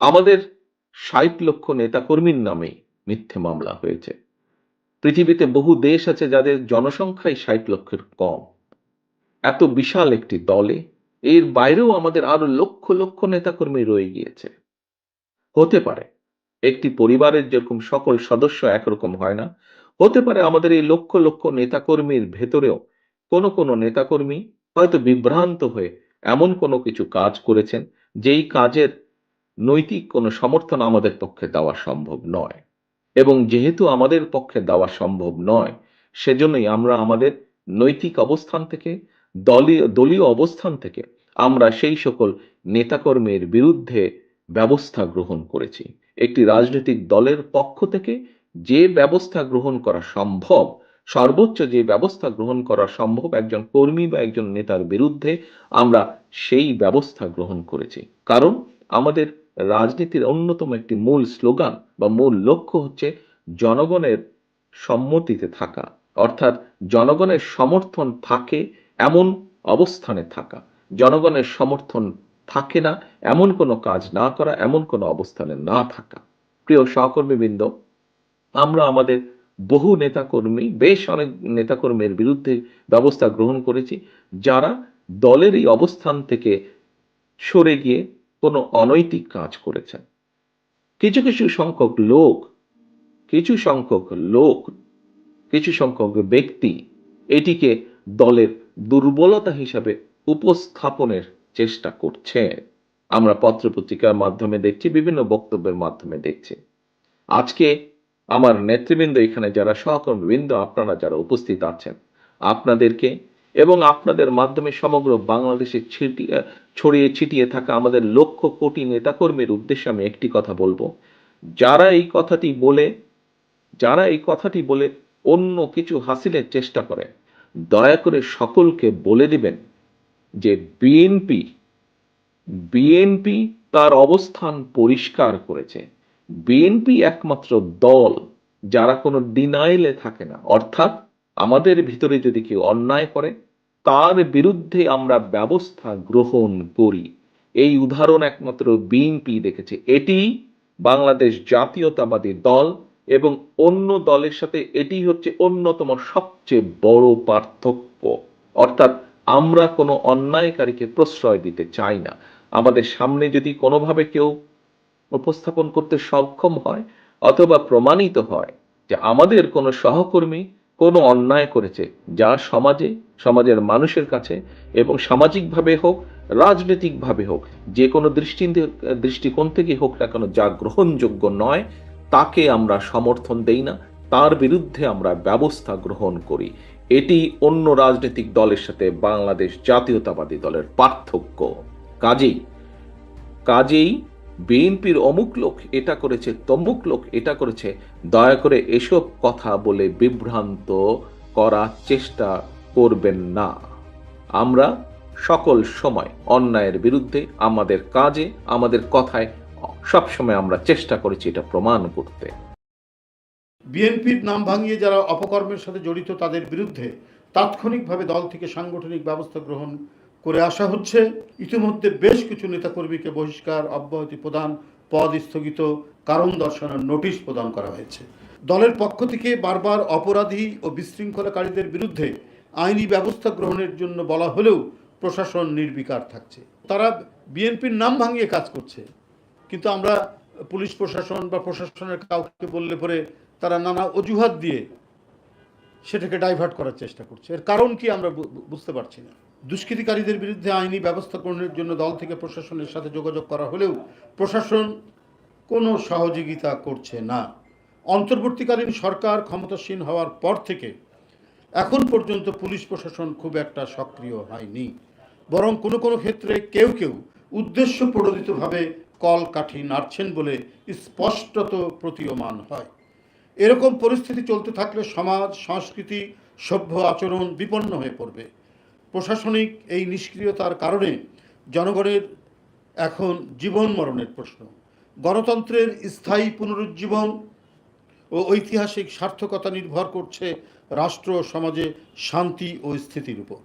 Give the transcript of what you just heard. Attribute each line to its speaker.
Speaker 1: আমাদের ষাট লক্ষ নেতাকর্মীর নামে মিথ্যে মামলা হয়েছে। পৃথিবীতে বহু দেশ আছে যাদের জনসংখ্যাই ষাট লক্ষের কম। এত বিশাল একটি দলে এর বাইরেও আমাদের আরও লক্ষ লক্ষ নেতাকর্মী রয়ে গিয়েছে। হতে পারে একটি পরিবারের যেরকম সকল সদস্য একরকম হয় না, হতে পারে আমাদের এই লক্ষ লক্ষ নেতাকর্মীর ভেতরেও কোনো কোনো নেতাকর্মী হয়তো বিভ্রান্ত হয়ে এমন কোনো কিছু কাজ করেছেন, যেই কাজের নৈতিক কোনো সমর্থন আমাদের পক্ষে দেওয়া সম্ভব নয়। এবং যেহেতু আমাদের পক্ষে দেওয়া সম্ভব নয়, সেজন্যই আমরা আমাদের নৈতিক অবস্থান থেকে, দলীয় দলীয় অবস্থান থেকে আমরা সেই সকল নেতাকর্মীর বিরুদ্ধে ব্যবস্থা গ্রহণ করেছি। একটি রাজনৈতিক দলের পক্ষ থেকে যে ব্যবস্থা গ্রহণ করা সম্ভব, সর্বোচ্চ যে ব্যবস্থা গ্রহণ করা সম্ভব একজন কর্মী বা একজন নেতার বিরুদ্ধে আমরা সেই ব্যবস্থা গ্রহণ করেছি। কারণ আমাদের রাজনীতির অন্যতম একটি মূল স্লোগান বা মূল লক্ষ্য হচ্ছে জনগণের সম্মতিতে থাকা। অর্থাৎ জনগণের সমর্থন থাকে এমন অবস্থানে থাকা। জনগণের সমর্থন থাকে না এমন কোনো কাজ না করা, এমন কোনো অবস্থানে না থাকা। প্রিয় সহকর্মীবৃন্দ, আমরা আমাদের বহু নেতাকর্মী, বেশ অনেক নেতাকর্মীর বিরুদ্ধে ব্যবস্থা গ্রহণ করেছি, যারা দলের এই অবস্থান থেকে সরে গিয়ে কোনো অনৈতিক কাজ করেছেন। কিছু কিছু সংখ্যক লোক, কিছু সংখ্যক লোক, কিছু সংখ্যক ব্যক্তি এটিকে দলের দুর্বলতা হিসাবে উপস্থাপনের চেষ্টা করছে। আমরা পত্রপত্রিকার মাধ্যমে দেখছি, বিভিন্ন বক্তব্যের মাধ্যমে দেখছি। আজকে আমার নেতৃবৃন্দ এখানে যারা সহকর্মীবৃন্দ, আপনারা যারা উপস্থিত আছেন, আপনাদেরকে এবং আপনাদের মাধ্যমে সমগ্র বাংলাদেশে ছিটিয়ে ছড়িয়ে ছিটিয়ে থাকা আমাদের লক্ষ কোটি নেতাকর্মীর উদ্দেশ্যে আমি একটি কথা বলব। যারা এই কথাটি বলে, যারা এই কথাটি বলে অন্য কিছু হাসিলের চেষ্টা করে, দয়া করে সকলকে বলে দিবেন যে বিএনপি বিএনপি তার অবস্থান পরিষ্কার করেছে। বিএনপি একমাত্র দল যারা কোনো ডিনাইলে থাকে না। অর্থাৎ আমাদের ভিতরে যদি কেউ অন্যায় করে তার বিরুদ্ধে আমরা ব্যবস্থা গ্রহণ করি। এই উদাহরণ একমাত্র বিএনপি দেখেছে। এটি বাংলাদেশ জাতীয়তাবাদী দল এবং অন্য দলের সাথে এটি হচ্ছে অন্যতম সবচেয়ে বড় পার্থক্য। অর্থাৎ আমরা কোনো অন্যায়কারীকে প্রশ্রয় দিতে চাই না। আমাদের সামনে যদি কোনোভাবে কেউ উপস্থাপন করতে সক্ষম হয় অথবা প্রমাণিত হয় যে আমাদের কোনো সহকর্মী কোনো অন্যায় করেছে, যা সমাজে, সমাজের মানুষের কাছে এবং সামাজিকভাবে হোক, রাজনৈতিকভাবে হোক, যে কোনো দৃষ্টি দৃষ্টিকোণ থেকে হোক না কেন যা গ্রহণযোগ্য নয়, তাকে আমরা সমর্থন দেই না, তার বিরুদ্ধে আমরা ব্যবস্থা গ্রহণ করি। এটি অন্য রাজনৈতিক দলের সাথে বাংলাদেশ জাতীয়তাবাদী দলের পার্থক্য। কাজেই কাজেই বিএনপির অমুক লোক এটা করেছে, তমুক লোক এটা করেছে, দয়া করে এসব কথা বলে বিভ্রান্ত করার চেষ্টা করবেন না। আমরা সকল সময় অন্যায়ের বিরুদ্ধে, আমাদের কাজে, আমাদের কথায় সবসময় আমরা চেষ্টা করেছি এটা প্রমাণ করতে।
Speaker 2: বিএনপির নাম ভাঙিয়ে যারা অপকর্মের সাথে জড়িত তাদের বিরুদ্ধে তাৎক্ষণিকভাবে দল থেকে সাংগঠনিক ব্যবস্থা গ্রহণ করে আসা হচ্ছে। ইতিমধ্যে বেশ কিছু নেতাকর্মীকে বহিষ্কার, অব্যাহতি প্রদান, পদ স্থগিত, কারণ দর্শানোর নোটিশ প্রদান করা হয়েছে। দলের পক্ষ থেকে বারবার অপরাধী ও বিশৃঙ্খলাকারীদের বিরুদ্ধে আইনি ব্যবস্থা গ্রহণের জন্য বলা হলেও প্রশাসন নির্বিকার থাকছে। তারা বিএনপির নাম ভাঙিয়ে কাজ করছে। কিন্তু আমরা পুলিশ প্রশাসন বা প্রশাসনের কাউকে বললে পরে তারা নানা অজুহাত দিয়ে সেটাকে ডাইভার্ট করার চেষ্টা করছে। এর কারণ কি আমরা বুঝতে পারছি না। দুষ্কৃতিকারীদের বিরুদ্ধে আইনি ব্যবস্থা গ্রহণের জন্য দল থেকে প্রশাসনের সাথে যোগাযোগ করা হলেও প্রশাসন কোনো সহযোগিতা করছে না। অন্তর্বর্তীকালীন সরকার ক্ষমতাসীন হওয়ার পর থেকে এখন পর্যন্ত পুলিশ প্রশাসন খুব একটা সক্রিয় হয়নি। বরং কোনো কোনো ক্ষেত্রে কেউ কেউ উদ্দেশ্য প্রণোদিতভাবে কল কাঠি নাড়ছেন বলে স্পষ্টত প্রতীয়মান হয়। এরকম পরিস্থিতি চলতে থাকলে সমাজ, সংস্কৃতি, সভ্য আচরণ বিপন্ন হয়ে পড়বে। প্রশাসনিক এই নিষ্ক্রিয়তার কারণে জনগণের এখন জীবন মরণের প্রশ্ন। গণতন্ত্রের স্থায়ী পুনরুজ্জীবন ও ঐতিহাসিক সার্থকতা নির্ভর করছে রাষ্ট্র, সমাজে শান্তি ও স্থিতির উপর।